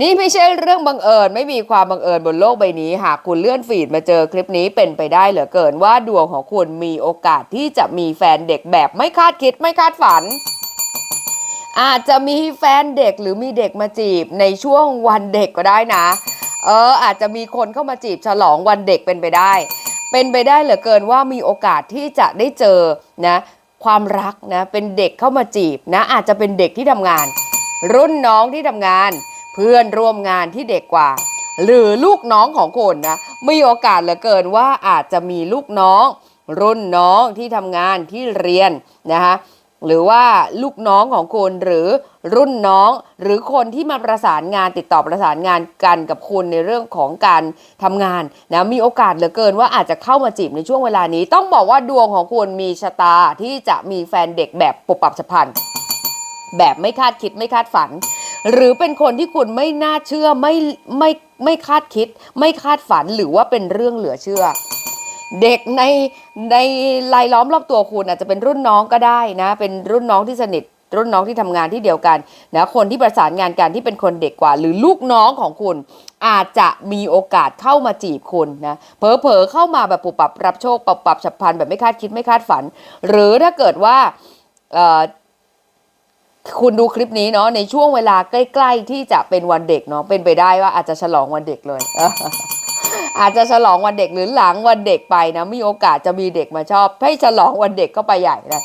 นี่ไม่ใช่เรื่องบังเอิญไม่มีความบังเอิญบนโลกใบนี้ หากคุณเลื่อนฟีดมาเจอคลิปนี้เป็นไปได้เหลือเกินว่าดวงของคุณมีโอกาสที่จะมีแฟนเด็กแบบไม่คาดคิดไม่คาดฝัน อาจจะมีแฟนเด็กหรือมีเด็กมาจีบในช่วงวันเด็กก็ได้นะ เออ อาจจะมีคนเข้ามาจีบฉลองวันเด็กเป็นไปได้ เป็นไปได้เหลือเกินว่ามีโอกาสที่จะได้เจอนะความรักนะเป็นเด็กเข้ามาจีบนะอาจจะเป็นเด็กที่ทำงาน รุ่นน้องที่ทำงาน เพื่อนร่วมงานที่เด็กกว่า หรือลูกน้องของคุณนะมีโอกาสเหลือเกินว่าอาจจะมีลูกน้อง รุ่นน้องที่ทำงานที่เรียนนะคะหรือว่าลูกน้องของคุณหรือรุ่นน้อง หรือคนที่มาประสานงานติดต่อประสานงานกันกับคุณในเรื่องของการทำงานนะมีโอกาสเหลือเกินว่าอาจจะเข้ามาจีบในช่วงเวลานี้ ต้องบอกว่าดวงของคุณมีชะตาที่จะมีแฟนเด็กแบบปุบปับฉับพลันแบบไม่คาดคิดไม่คาดฝัน หรือเป็นคนที่คุณไม่น่าเชื่อไม่ไม่ไม่คาดคิด ไม่คาดฝันหรือว่าเป็นเรื่องเหลือเชื่อ เด็กในในรายล้อมรอบตัวคุณอาจจะเป็นรุ่นน้องก็ได้นะ เป็นรุ่นน้องที่สนิทรุ่นน้องที่ทำงานที่เดียวกันนะคนที่ประสานงานกันที่เป็นคนเด็กกว่า หรือลูกน้องของคุณ อาจจะมีโอกาสเข้ามาจีบคุณนะเผลอๆเข้ามาแบบปุบปับรับโชคปับปับฉับพลันแบบไม่คาดคิดไม่คาดฝัน หรือถ้าเกิดว่า คุณดูคลิปนี้เนาะในช่วงเวลาใกล้ ๆ ที่จะเป็นวันเด็กเนาะเป็นไปได้ว่าอาจจะฉลองวันเด็กเลย อาจจะฉลองวันเด็กหรือหลังวันเด็กไปนะมีโอกาสจะมีเด็กมาชอบ ให้ฉลองวันเด็กก็ไปใหญ่นะ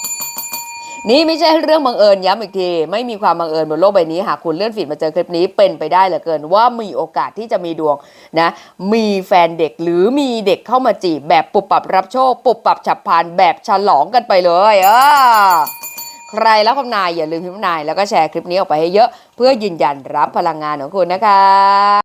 นี่ไม่ใช่เรื่องบังเอิญย้ำอีกทีไม่มีความบังเอิญบนโลกใบนี้หากคุณเลื่อนฟีดมาเจอคลิปนี้เป็นไปได้เหลือเกิน ว่ามีโอกาสที่จะมีดวงนะมีแฟนเด็กหรือมีเด็กเข้ามาจีบแบบปุบปับรับโชคปุบปับฉับพลันแบบฉลองกันไปเลยเออ ใครรับคำนายอย่าลืมพิมพ์นายแล้วก็แชร์คลิปนี้ออกไปให้เยอะ เพื่อยืนยันรับพลังงานของคุณนะคะ